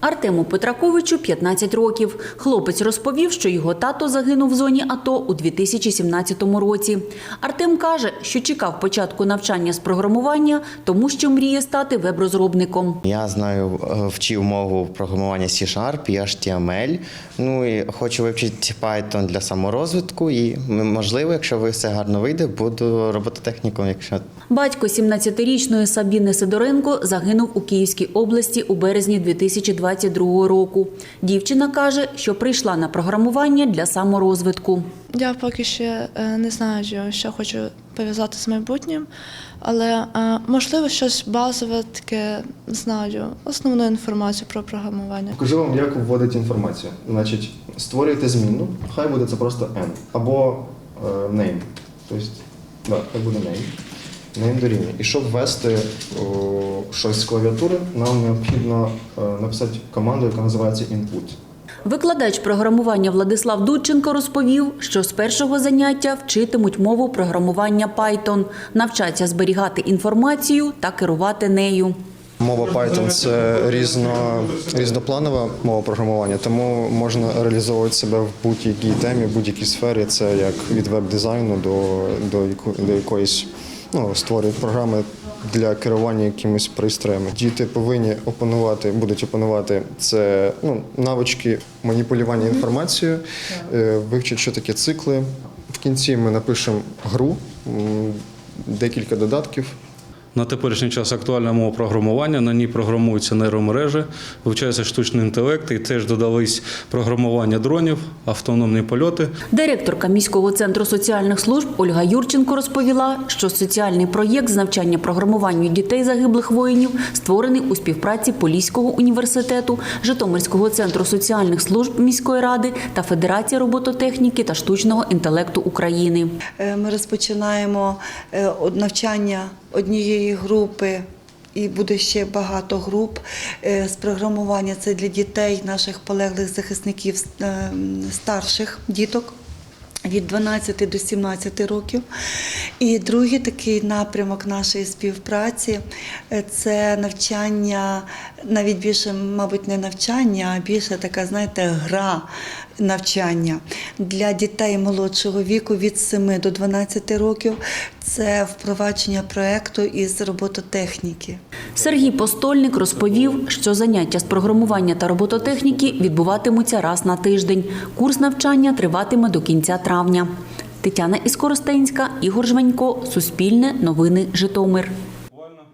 Артему Петраковичу 15 років. Хлопець розповів, що його тато загинув в зоні АТО у 2017 році. Артем каже, що чекав початку навчання з програмування, тому що мріє стати веб-розробником. Я знаю, е, вчив мову програмування C-Sharp і HTML. Ну і хочу вивчити Python для саморозвитку. І можливо, якщо ви все гарно вийде, буду робототехніком, якщо Батько 17-річної Сабіни Сидоренко загинув у Київській області у березні 2022 року. Дівчина каже, що прийшла на програмування для саморозвитку. Я поки ще е, не знаю, що хочу пов'язати з майбутнім, але е, можливо щось базове таке знаю, основну інформацію про програмування. Покажу вам, як вводить інформацію. Значить, створюєте змінну, хай буде це просто n, або е, name. Тобто, да, хай буде name. Name дорівнює. І щоб ввести о, щось з клавіатури, нам необхідно е, написати команду, яка називається input. Викладач програмування Владислав Дудченко розповів, що з першого заняття вчитимуть мову програмування Python, навчаться зберігати інформацію та керувати нею. Мова Python це різно, різнопланова мова програмування, тому можна реалізовувати себе в будь-якій темі, в будь-якій сфері. Це як від веб-дизайну до, до, до якоїсь ну, створюють програми для керування якимись пристроями. Діти повинні опанувати, будуть опанувати це ну, навички маніпулювання інформацією, вивчать, що таке цикли. В кінці ми напишемо гру, декілька додатків. На теперішній час актуальна мова програмування. На ній програмуються нейромережі, вивчається штучний інтелект і теж додались програмування дронів, автономні польоти. Директорка міського центру соціальних служб Ольга Юрченко розповіла, що соціальний проєкт з навчання програмуванню дітей загиблих воїнів створений у співпраці Поліського університету, Житомирського центру соціальних служб міської ради та Федерації робототехніки та штучного інтелекту України. Е, Ми розпочинаємо е, од- навчання однієї групи. І буде ще багато груп е, з програмування. Це для дітей, наших полеглих захисників е, старших діток від 12 до 17 років. І другий такий напрямок нашої співпраці е, це навчання, навіть більше, мабуть, не навчання, а більше така, знаєте, гра навчання для дітей молодшого віку від 7 до 12 років. Це впровадження проекту із робототехніки. Сергій Постольник розповів, що заняття з програмування та робототехніки відбуватимуться раз на тиждень. Курс навчання триватиме до кінця травня. Тетяна Іскоростенська, Ігор Жванько, Суспільне, Новини Житомир.